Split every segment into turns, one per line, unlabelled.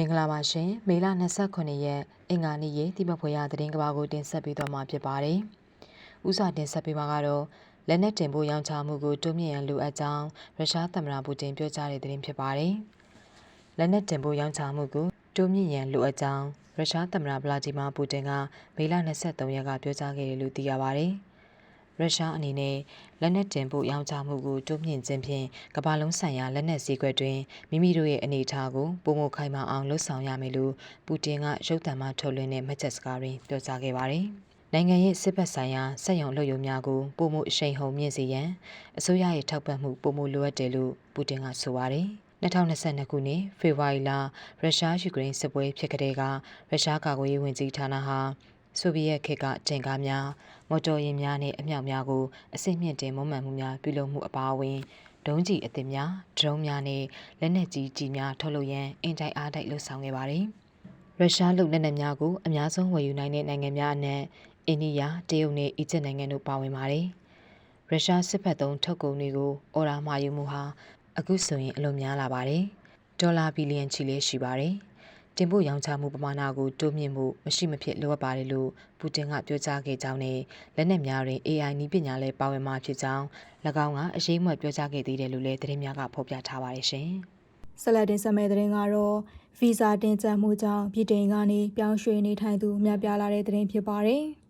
မင်္ဂလာပါရှင်မေလ29ရက်အင်္ဂါနေ့ရေတိမဖွေရသတင်းကဘာကိုတင်ဆက်ပေးသွားမှာဖြစ်ပါတယ်။ဥစွာတင်ဆက်ပေးမှာကတော့လက်နက်တင်ဖို့ရောင်းချမှုကိုတိုးမြင့်ရန်လိုအပ်ကြောင်းရုရှားသမ္မတပူတင်ပြောကြားတဲ့သတင်းဖြစ်ပါတယ်။လက်နက်တင်ဖို့ရောင်းချမှုကိုတိုးမြင့်ရန်လိုအပ်ကြောင်းရုရှားသမ္မတဗလာဒီမာပူတင်ကမေလ23ရက်ကပြောကြားခဲ့တယ်လို့သိရပါတယ်။ ရုရှားအနေနဲ့လက်နက်တင်ပို့ရောင်းချမှုကိုတိုးမြင့်ခြင်းဖြင့်ကမ္ဘာလုံးဆိုင်ရာလက်နက်စည်းကွက်တွင်မိမိတို့ရဲ့အနေအထားကိုပုံမခိုင်မာအောင်လှုပ်ဆောင်ရမယ်လို့ပူတင်ကရုပ်သံမှထုတ်လွှင့်တဲ့မှတ်ချက်စကားတွင်ပြောကြားခဲ့ပါတယ်။နိုင်ငံရဲ့စစ်ဘက်ဆိုင်ရာစက်ရုံလုပ်ရုံများကိုပုံမှုအရှိန်ဟုန်မြင့်စေရန်အစိုးရရဲ့ထောက်ပံ့မှုပုံမှုလိုအပ်တယ်လို့ပူတင်ကဆိုပါတယ်။2022ခုနှစ်ဖေဖော်ဝါရီလရုရှားယူကရိန်းစစ်ပွဲဖြစ်ကြတဲ့ကရုရှားကာကွယ်ရေးဝန်ကြီးဌာနဟာ ဆိုဗီယက်ခေတ်ကတင်ကားများမော်တော်ယာဉ်များနဲ့အမြောက်များကိုအစစ်မြင့်တင်မွမ်းမံမှုများပြုလုပ်မှုအပါအဝင်ဒုံးကျည်အသစ်များဒရုန်းများနဲ့လက်နက်ကြီးကြီးများထုတ်လုပ်ရန်အင်တိုက်အားတိုက်လှုပ်ဆောင်ခဲ့ပါတယ်။ရုရှားလူလက်နက်များကိုအများဆုံးဝယ်ယူနိုင်တဲ့နိုင်ငံများအနက်အိန္ဒိယ၊တရုတ်နဲ့အီဂျစ်နိုင်ငံတို့ပါဝင်ပါတယ်။ရုရှားစစ်ဘက်သုံးထုတ်ကုန်တွေကိုအော်ဒါမှာယူမှုဟာအခုဆိုရင်အလွန်များလာပါတယ်။ဒေါ်လာဘီလီယံချီလေးရှိပါတယ်။ တင်ပို့ရောင်းချမှုပမာဏကိုတိုးမြင့်မှုမရှိမဖြစ်လိုအပ်ပါတယ်လို့ပူတင်ကပြောကြားခဲ့ကြောင်းနဲ့လက်နက်များတွင် AI နည်းပညာလည်းပါဝင်မှာဖြစ်ကြောင်း၎င်းကအရေးမွက်ပြောကြားခဲ့သေးတယ်လို့လည်းသတင်းများကဖော်ပြထားပါတယ်ရှင်။
ဆလတ်တင်ဆက်မဲ့သတင်းကတော့ဗီဇာတင်ကြပ်မှုကြောင့်ပြည်တိုင်ကနေပြောင်းရွှေ့နေထိုင်သူအများပြားလာတဲ့သတင်းဖြစ်ပါတယ်။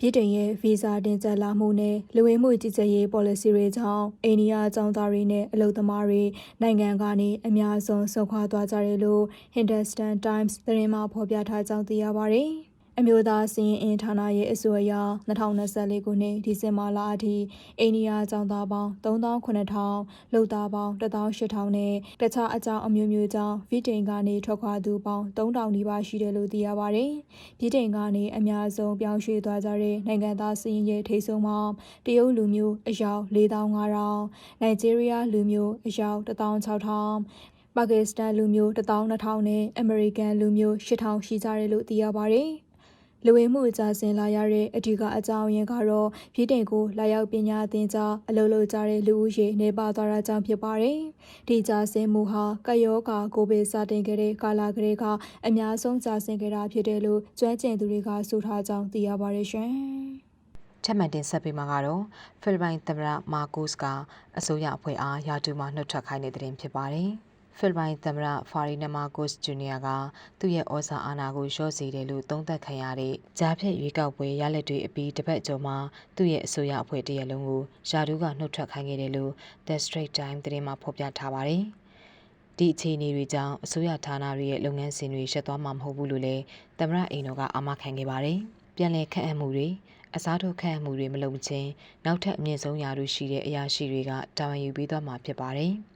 ပြည်တိုင်ရဲ့ဗီဇာတင်ကြပ်လာမှုနဲ့လူဝင်မှုကြီးကြပ်ရေး policy တွေကြောင့်အိန္ဒိယအကြောင်းသားတွေနဲ့အလုပ်သမားတွေနိုင်ငံကနေအများဆုံးဆုတ်ခွာသွားကြတယ်လို့ Hindustan Times သတင်းမှာဖော်ပြထားကြောင်းသိရပါတယ်။ အမျိုးသားစီရင်အင်ဌာနရဲ့အဆိုအရ2024ခုနှစ်ဒီဇင်ဘာလအထိအိန္ဒိယကျောင်းသားပေါင်း3,900လူသားပေါင်း18,000နဲ့တခြားအကြောင်းအမျိုးမျိုးကြောင့်ဗြိတိန်ကနေထွက်ခွာသူပေါင်း3,000နီးပါးရှိတယ်လို့သိရပါတယ်။ဗြိတိန်ကနေအများဆုံးပြောင်းရွှေ့သွားကြတဲ့နိုင်ငံသားစီရင်ရဲ့ထိဆုံးမှာတရုတ်လူမျိုးအယောက်4,500နိုင်ဂျီးရီးယားလူမျိုးအယောက်16,000ပါကစ္စတန်လူမျိုး12000နဲ့အမေရိကန်လူမျိုး8000ရှိကြတယ်လို့သိရပါတယ်။ လူဝင်မှုအကြဆင်လာရတဲ့အဓိကအကြောင်းရင်းကတော့ပြည်တိုင်ကိုလာရောက်ပညာသင်ကြားအလုပ်လုပ်ကြတဲ့လူဦးရေနေပါသွားတာကြောင့်ဖြစ်ပါတယ်။ဒီကြဆင်မှုဟာကယောဂါကိုဗစ်စတင်ခဲ့တဲ့ကာလကလေးကအများဆုံးကြဆင်ခဲ့တာဖြစ်တယ်လို့ကျွမ်းကျင်သူတွေကဆိုထားကြောင်းသိရပါတယ်ရှင်။
ထပ်မံတင်ဆက်ပေးမှာကတော့ဖိလစ်ပိုင်သမ္မတမာကိုစ်ကအစိုးရအဖွဲ့အားယာတူမှနှုတ်ထွက်ခိုင်းတဲ့တဲ့ဖြစ်ပါတယ်။ ဖိလစ်ပိုင်သမ္မတဖာရီနမာကိုစ်ဂျူနီယာကသူ့ရဲ့ဩဇာအာဏာကိုလျှော့စေတယ်လို့သုံးသပ်ခံရတဲ့ကြားဖြတ်ရွေးကောက်ပွဲရလဒ်တွေအပြီးတစ်ပတ်ကျော်မှာသူ့ရဲ့အစိုးရအဖွဲ့တရက်လုံးကိုယာဒူးကနှုတ်ထွက်ခိုင်းခဲ့တယ်လို့ The Straits Times သတင်းမှာဖော်ပြထားပါတယ်။ဒီအခြေအနေတွေကြောင့်အစိုးရဌာနတွေရဲ့လုပ်ငန်းစဉ်တွေရှက်သွားမှာမဟုတ်ဘူးလို့လည်းသမ္မတအိမ်တော်ကအာမခံခဲ့ပါတယ်။ပြန်လည်ခန့်အပ်မှုတွေအစားထိုးခန့်အပ်မှုတွေမလုပ်ချင်းနောက်ထပ်အမြင့်ဆုံးရာထူးရှိတဲ့အရာရှိတွေကတာဝန်ယူပေးသွားမှာဖြစ်ပါတယ်။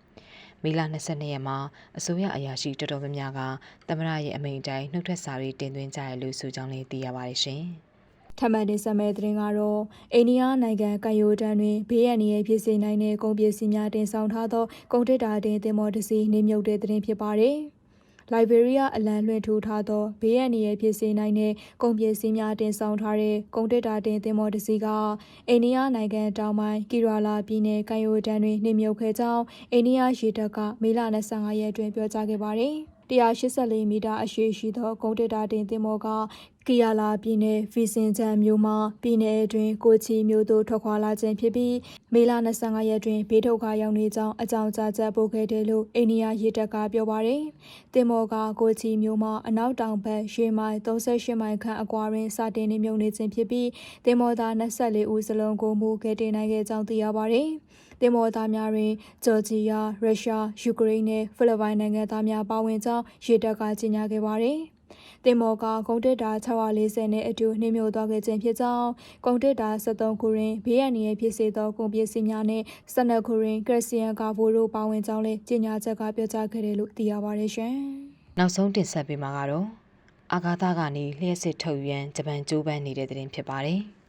မေလ22ရက်မှာအစိုးရအရာရှိတော်တော်များများကသမရရဲ့အမိန့်တိုင်းနှုတ်ထွက်စာတွေတင်သွင်းကြရလို့ဆိုကြောင်းလည်းသိရပါတယ်ရှင်။
ထပ်မံတင်ဆက်မဲ့သတင်းကတော့အိန္ဒိယနိုင်ငံကယိုတန်တွင်ဘေးရန်ရည်ဖြစ်စေနိုင်တဲ့ကုန်ပစ္စည်းများတင်ဆောင်ထားသောကုန်တစ်တာတင်သင်္ဘောတစ်စီးနေမြုပ်တဲ့သတင်းဖြစ်ပါတယ်။ လိုက်ဘေးရီးယားအလံလွှင့်ထူထားသောဘေးရန်ရည်ဖြစ်စေနိုင်တဲ့ကုန်ပစ္စည်းများတင်ဆောင်ထားတဲ့ကုန်တစ်တာတင်သင်္ဘောတစ်စီးကအိန္ဒိယနိုင်ငံတောင်ပိုင်းကီရာလာပြည်နယ်ကယိုတန်တွင်နှိမ့်မြုပ်ခဲ့ကြောင်းအိန္ဒိယရေတပ်ကမေလ25ရက်တွင်ပြောကြားခဲ့ပါတယ်။ 184မီတာအရှည်ရှိသောဂုံတက်တာတင်သင်္ဘောကကီယာလာပြည်နယ်ဖီစင်ချန်မြို့မှပြည်နယ်အတွင်းကိုချီမြို့သို့ထွက်ခွာလာခြင်းဖြစ်ပြီးမေလ25ရက်တွင်ဘေးထုတ်ခါရောက်နေကြောင်းအကြောင်းကြားချက်ပို့ခဲ့တယ်လို့အိန္ဒိယရေတပ်ကပြောပါရယ်။တင်မော်ကကိုချီမြို့မှအနောက်တောင်ဘက်ရွှေမိုင်38မိုင်ခန့်အကွာတွင်စတင်နေမြုံနေခြင်းဖြစ်ပြီးတင်မော်သား24ဦးစလုံးကိုမူခဲ့တင်နိုင်ခဲ့ကြောင်းသိရပါရယ်။ တင်မော်သားများတွင်ဂျော်ဂျီယာ၊ရုရှား၊ယူကရိန်းနဲ့ဖိလစ်ပိုင်နိုင်ငံသားများပါဝင်ကြောင်းရေတပ်ကကြေညာခဲ့ပါသည်။တင်မော်ကဂုံတက်တာ640နဲ့အတူနှိမ့်မြို့သွားခဲ့ခြင်းဖြစ်ကြောင်းဂုံတက်တာ73ခုရင်ဘေးရန်ရဖြစ်စေသောကုန်ပစ္စည်းများနဲ့12ခုရင်ကရစီယန်ကာဘိုတို့ပါဝင်ကြောင်းလည်းကြေညာချက်ကပြောကြားခဲ့တယ်လို့သိရပါတယ်ရှင်။
နောက်ဆုံးတင်ဆက်ပေးမှာကတော့အာဂါသကနေလျှက်စစ်ထုတ်ရန်ဂျပန်ကြိုးပမ်းနေတဲ့တဲ့တင်ဖြစ်ပါတယ်။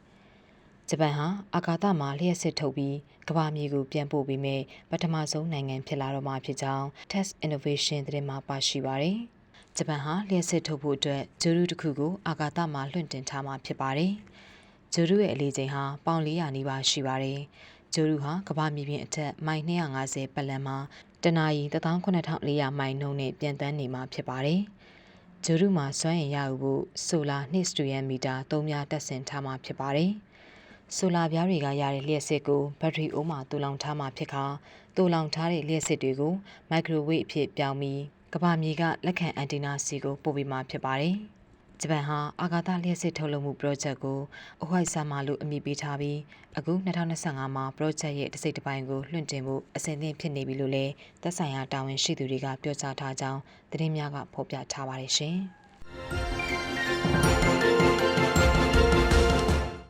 ဂျပန်ဟာအာကာသမှာလျှက်စစ်ထုတ်ပြီးကမ္ဘာမြေကိုပြန်ပို့ပြီးမြဲပထမဆုံးနိုင်ငံဖြစ်လာတော့မှာဖြစ်ကြောင်း Test Innovation သတင်းမှာပါရှိပါတယ်။ဂျပန်ဟာလျှက်စစ်ထုတ်ဖို့အတွက်ဂျိုရုတစ်ခုကိုအာကာသမှာလွှင့်တင်ထားမှာဖြစ်ပါတယ်။ဂျိုရုရဲ့အလေးချိန်ဟာပေါင်400နီးပါးရှိပါတယ်။ဂျိုရုဟာကမ္ဘာမြေပြင်အထက်မိုင်250ပတ်လည်မှာတနအီ18400မိုင်နှုန်းနဲ့ပြန်တန်းနေမှာဖြစ်ပါတယ်။ဂျိုရုမှာစွမ်းအင်ရယူဖို့ဆိုလာ2စတူယန်မီတာ3များတက်ဆင်ထားမှာဖြစ်ပါတယ်။ ဆိုလာပြားတွေကရတဲ့လျှက်စစ်ကိုဘက်ထရီအိုးမှာတူလောင်ထားမှာဖြစ်ခါတူလောင်ထားတဲ့လျှက်စစ်တွေကိုမိုက်ခရိုဝေ့အဖြစ်ပြောင်းပြီးကဘာမြေကလက်ခံအန်တီနာစီကိုပို့ပေးမှာဖြစ်ပါတယ်။ဂျပန်ဟာအာဂါသလျှက်စစ်ထုတ်လုပ်မှု project ကိုအဝိုက်ဆာမာလို့အမည်ပေးထားပြီးအခု2025မှာ project ရဲ့တစ်စိတ်တစ်ပိုင်းကိုလွှင့်တင်ဖို့အစဉ်သင့်ဖြစ်နေပြီလို့လည်းသက်ဆိုင်ရာတာဝန်ရှိသူတွေကပြောကြားထားကြောင်းသတင်းများကဖော်ပြထားပါတယ်ရှင်။